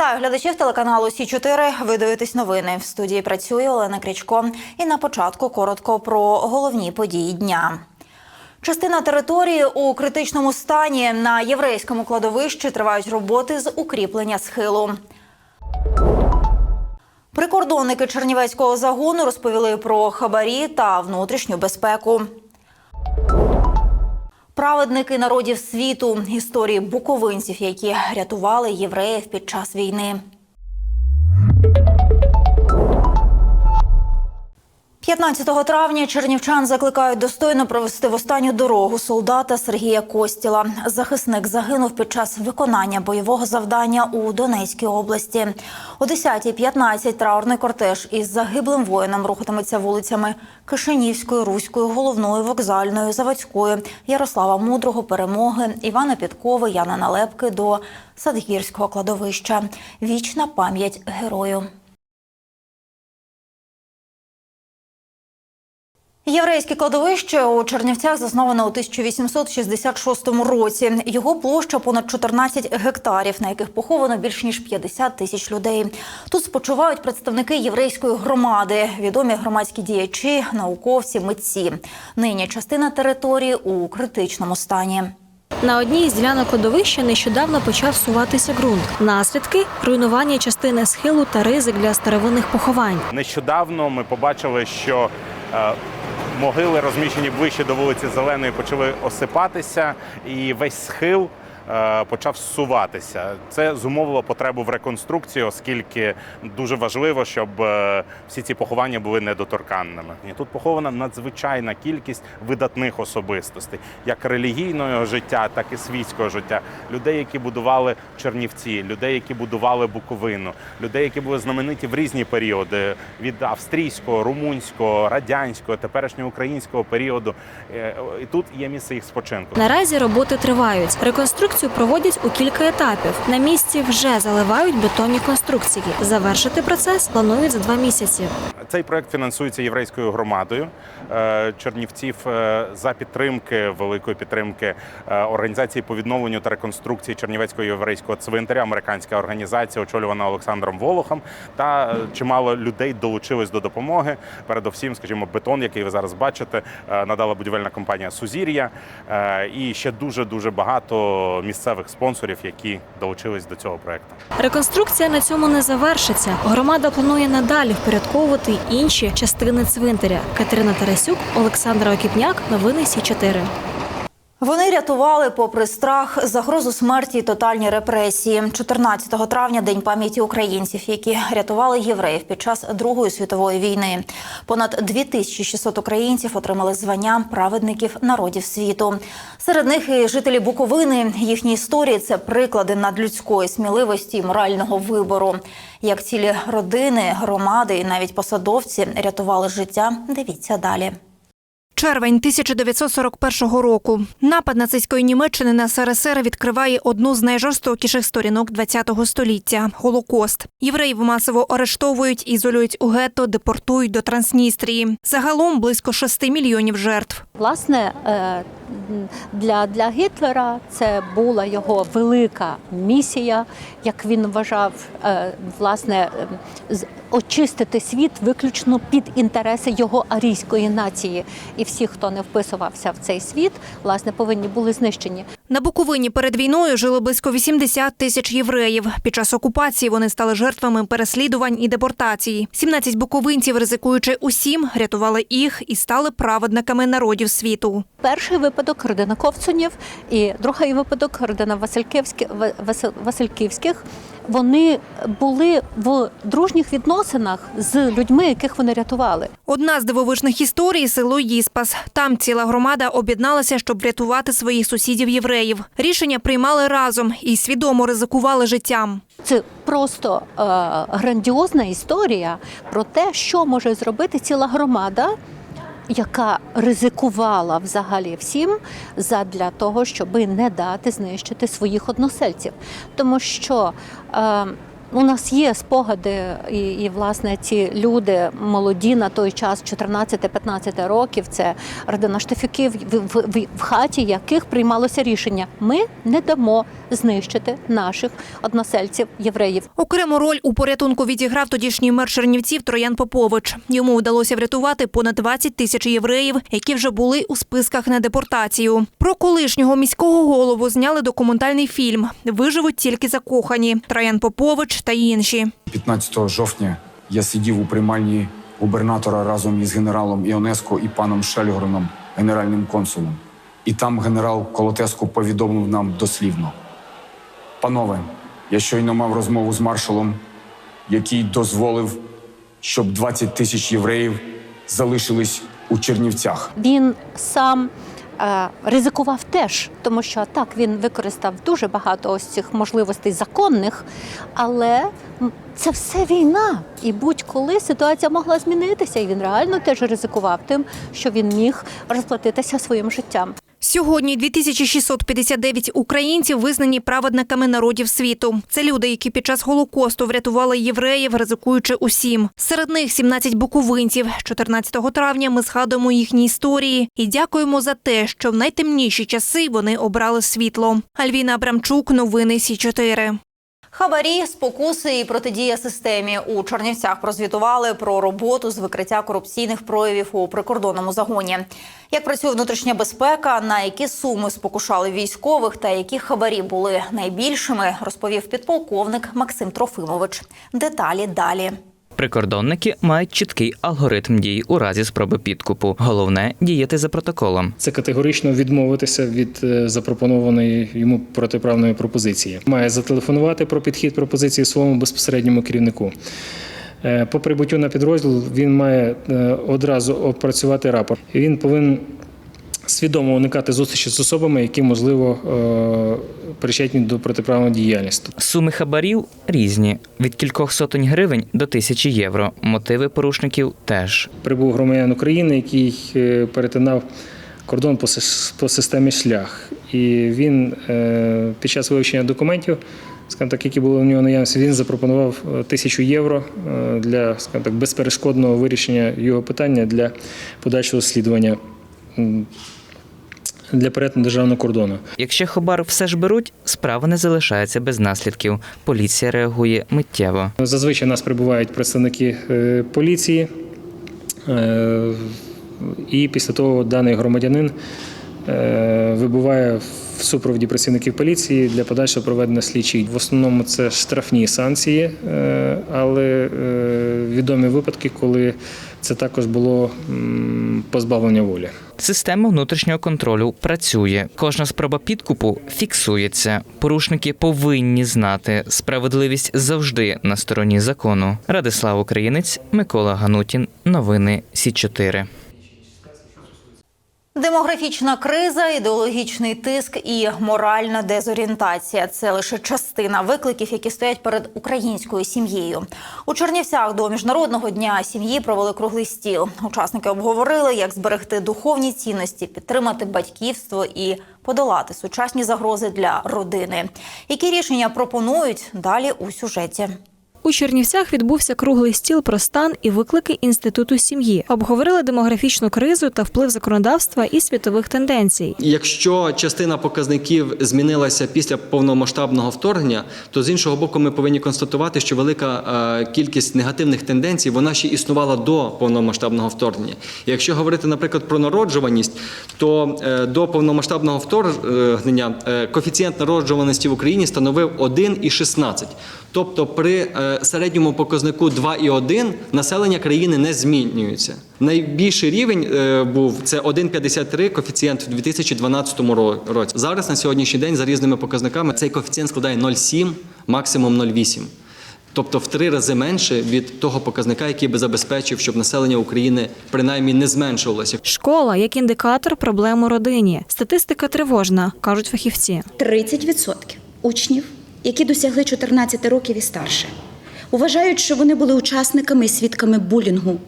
Вітаю глядачів телеканалу Сі 4 Ви дивитесь новини. В студії працює Олена Крічко. І на початку коротко про головні події дня. Частина території у критичному стані на єврейському кладовищі тривають роботи з укріплення схилу. Прикордонники Чернівецького загону розповіли про хабарі та внутрішню безпеку. Праведники народів світу історії буковинців, які рятували євреїв під час війни. 15 травня чернівчан закликають достойно провести в останню дорогу солдата Сергія Костіла. Захисник загинув під час виконання бойового завдання у Донецькій області. О 10.15 траурний кортеж із загиблим воїном рухатиметься вулицями Кишинівської, Руської, головною, вокзальною, заводською, Ярослава Мудрого, Перемоги, Івана Підкови, Яна Налепки до Садгірського кладовища. Вічна пам'ять герою. Єврейське кладовище у Чернівцях засновано у 1866 році. Його площа понад 14 гектарів, на яких поховано більш ніж 50 тисяч людей. Тут спочивають представники єврейської громади, відомі громадські діячі, науковці, митці. Нині частина території у критичному стані. На одній із ділянок кладовища нещодавно почав суватися ґрунт. Наслідки руйнування частини схилу та ризик для старовинних поховань. Нещодавно ми побачили, що е, могили, розміщені ближче до вулиці Зеленої, почали осипатися, і весь схил почав зсуватися. Це зумовило потребу в реконструкції, оскільки дуже важливо, щоб е, всі ці поховання були недоторканними. Тут похована надзвичайна кількість видатних особистостей, як релігійного життя, так і світського життя. Людей, які будували Чернівці, людей, які будували Буковину, людей, які були знамениті в різні періоди від австрійського, румунського, радянського, теперішнього українського періоду. Е, І тут є місце їх спочинку. Наразі роботи тривають. Реконструкцію проводять у кілька етапів. На місці вже заливають бетонні конструкції. Завершити процес планують за два місяці. Цей проект фінансується єврейською громадою е, Чернівців е, за підтримки великої підтримки е, організації по відновленню та реконструкції Чернівецького єврейського цвинтаря, американська організація, очолювана Олександром Волохом. Та чимало людей долучились до допомоги. Передовсім, скажімо, бетон, який ви зараз бачите, надала будівельна компанія Сузір'я і ще дуже дуже багато місцевих спонсорів, які долучились до цього проекту. Реконструкція на цьому не завершиться. Громада планує надалі впорядковувати інші частини цвинтаря. Катерина Тарасюк, Олександр Окіпняк. Новини Сі 4 Вони рятували, попри страх, загрозу смерті і тотальні репресії. 14 травня день пам'яті українців, які рятували євреїв під час Другої світової війни. Понад 2600 українців отримали звання праведників народів світу. Серед них і жителі Буковини. Їхні історії це приклади надлюдської сміливості і морального вибору. Як цілі родини, громади і навіть посадовці рятували життя. Дивіться далі. Червень 1941 року. Напад нацистської Німеччини на СРСР відкриває одну з найжорстокіших сторінок ХХ століття Голокост. Євреїв масово арештовують, ізолюють у гетто, депортують до Трансністрії. Загалом близько 6 мільйонів жертв. Власне, е, для, для Гітлера це була його велика місія, як він вважав, е, власне, е, очистити світ виключно під інтереси його арійської нації. І всі, хто не вписувався в цей світ, власне, повинні були знищені. На Буковині перед війною жили близько 80 тисяч євреїв. Під час окупації вони стали жертвами переслідувань і депортацій. 17 буковинців, ризикуючи усім, рятували їх і стали праведниками народів світу. Перший випадок родина Ковцунів і другий випадок родина Васильківських, Василь- Васильківських. Вони були в дружніх відносинах з людьми, яких вони рятували. Одна з дивовижних історій село Їспас. Там ціла громада об'єдналася, щоб врятувати своїх сусідів євреїв. Рішення приймали разом і свідомо ризикували життям. Це просто е, грандіозна історія про те, що може зробити ціла громада, яка ризикувала взагалі всім задля того, щоб не дати знищити своїх односельців. Тому що е, У нас є спогади, і, і власне ці люди молоді на той час, 14-15 років. Це родина Штефюків, в, в, в, в хаті яких приймалося рішення: ми не дамо знищити наших односельців євреїв. Окрему роль у порятунку відіграв тодішній мер Чернівців Троян Попович. Йому вдалося врятувати понад 20 тисяч євреїв, які вже були у списках на депортацію. Про колишнього міського голову зняли документальний фільм Виживуть тільки закохані. Троян Попович та інші. 15 жовтня я сидів у приймальні губернатора разом із генералом Іонеско і паном Шельгороном, генеральним консулом. І там генерал Колотеско повідомив нам дослівно: Панове, я щойно мав розмову з маршалом, який дозволив, щоб 20 тисяч євреїв залишились у Чернівцях. Він сам ризикував теж, тому що так він використав дуже багато ось цих можливостей законних, але це все війна. І будь-коли ситуація могла змінитися, і він реально теж ризикував тим, що він міг розплатитися своїм життям. Сьогодні 2659 українців визнані праведниками народів світу. Це люди, які під час голокосту врятували євреїв, ризикуючи усім. Серед них 17 буковинців. 14 травня ми згадуємо їхні історії і дякуємо за те, що в найтемніші часи вони обрали світло. Альвіна Абрамчук, новини Сі 4 Хабарі, спокуси і протидія системі у Чернівцях прозвітували про роботу з викриття корупційних проявів у прикордонному загоні. Як працює внутрішня безпека, на які суми спокушали військових та які хабарі були найбільшими, розповів підполковник Максим Трофимович. Деталі далі. Прикордонники мають чіткий алгоритм дій у разі спроби підкупу. Головне діяти за протоколом. Це категорично відмовитися від е, запропонованої йому протиправної пропозиції. Має зателефонувати про підхід пропозиції своєму безпосередньому керівнику. Е, По прибуттю на підрозділ він має е, одразу опрацювати рапорт. Він повинен свідомо уникати зустрічі з особами, які можливо е, причетні до протиправної діяльності. Суми хабарів різні від кількох сотень гривень до тисячі євро. Мотиви порушників теж. прибув громадян України, який е, перетинав кордон по, сис- по системі шлях. І він е, під час вивчення документів, скажімо так, які були у нього наявності, він запропонував тисячу євро для скажімо так, безперешкодного вирішення його питання для подальшого слідування. Для перетину державного кордону. Якщо хабар все ж беруть, справа не залишається без наслідків. Поліція реагує миттєво. Зазвичай нас прибувають представники е, поліції, е, і після того даний громадянин вибуває в супроводі працівників поліції для подальшого проведення слідчих. В основному це штрафні санкції, е, але е, відомі випадки, коли це також було позбавлення волі. Система внутрішнього контролю працює. Кожна спроба підкупу фіксується. Порушники повинні знати, справедливість завжди на стороні закону. Радислав Українець, Микола Ганутін. Новини Сі 4 Демографічна криза, ідеологічний тиск і моральна дезорієнтація це лише частина викликів, які стоять перед українською сім'єю. У Чернівцях до міжнародного дня сім'ї провели круглий стіл. Учасники обговорили, як зберегти духовні цінності, підтримати батьківство і подолати сучасні загрози для родини. Які рішення пропонують далі у сюжеті? У Чернівцях відбувся круглий стіл про стан і виклики інституту сім'ї. Обговорили демографічну кризу та вплив законодавства і світових тенденцій. Якщо частина показників змінилася після повномасштабного вторгнення, то з іншого боку, ми повинні констатувати, що велика е, кількість негативних тенденцій вона ще існувала до повномасштабного вторгнення. Якщо говорити, наприклад, про народжуваність, то е, до повномасштабного вторгнення е, коефіцієнт народжуваності в Україні становив 1,16. Тобто при середньому показнику 2,1 населення країни не змінюється. Найбільший рівень е, був це 1,53 коефіцієнт в 2012 ро- році. Зараз на сьогоднішній день за різними показниками цей коефіцієнт складає 0,7, максимум 0,8. Тобто в три рази менше від того показника, який би забезпечив, щоб населення України принаймні не зменшувалося. Школа як індикатор проблем у родині. Статистика тривожна, кажуть фахівці. 30% учнів, які досягли 14 років і старше, вважають, що вони були учасниками і свідками булінгу.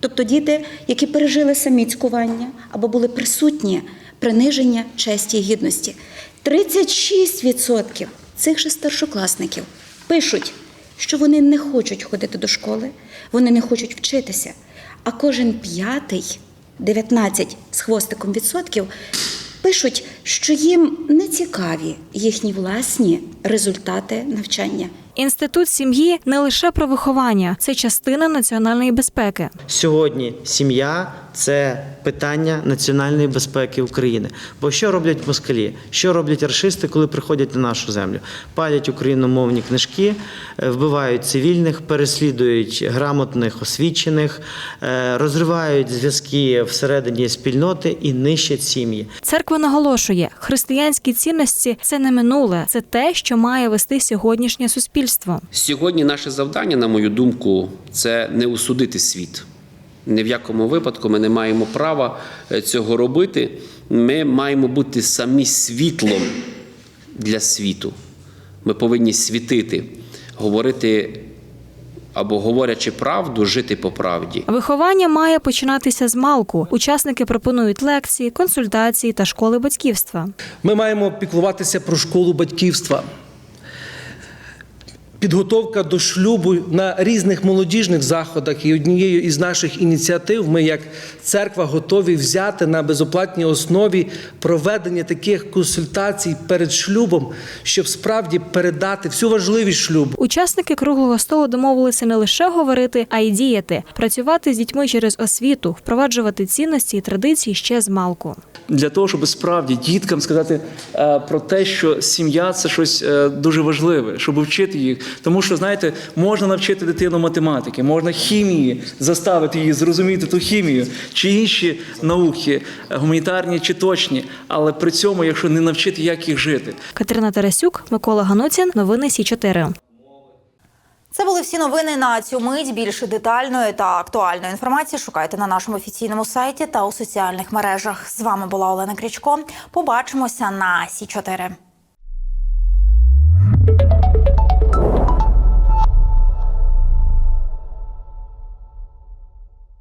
Тобто діти, які пережили самі цькування або були присутні приниження честі і гідності. 36% цих же старшокласників пишуть, що вони не хочуть ходити до школи, вони не хочуть вчитися. А кожен п'ятий, 19 з хвостиком відсотків, пишуть, що їм не цікаві їхні власні результати навчання. Інститут сім'ї не лише про виховання, це частина національної безпеки. Сьогодні сім'я це питання національної безпеки України. Бо що роблять москалі? Що роблять рашисти, коли приходять на нашу землю? Палять україномовні книжки, е, вбивають цивільних, переслідують грамотних, освічених, е, розривають зв'язки всередині спільноти і нищать сім'ї. Церква наголошує, християнські цінності це не минуле, це те, що має вести сьогоднішнє суспільство. Сьогодні наше завдання, на мою думку, це не усудити світ. Ні в якому випадку ми не маємо права е, цього робити. Ми маємо бути самі світлом для світу. Ми повинні світити, говорити або говорячи правду, жити по правді. Виховання має починатися з малку. Учасники пропонують лекції, консультації та школи батьківства. Ми маємо піклуватися про школу батьківства. Підготовка до шлюбу на різних молодіжних заходах і однією із наших ініціатив ми, як церква, готові взяти на безоплатній основі проведення таких консультацій перед шлюбом, щоб справді передати всю важливість шлюбу. Учасники круглого столу домовилися не лише говорити, а й діяти, працювати з дітьми через освіту, впроваджувати цінності і традиції ще з малку. для того, щоб справді діткам сказати е, про те, що сім'я це щось е, дуже важливе, щоб вчити їх. Тому що, знаєте, можна навчити дитину математики, можна хімії, заставити її зрозуміти ту хімію, чи інші науки, гуманітарні чи точні, але при цьому, якщо не навчити, як їх жити. Катерина Тарасюк, Микола Гануцін, новини Сі 4 Це були всі новини на цю мить. Більше детальної та актуальної інформації шукайте на нашому офіційному сайті та у соціальних мережах. З вами була Олена Крічко. Побачимося на Сі 4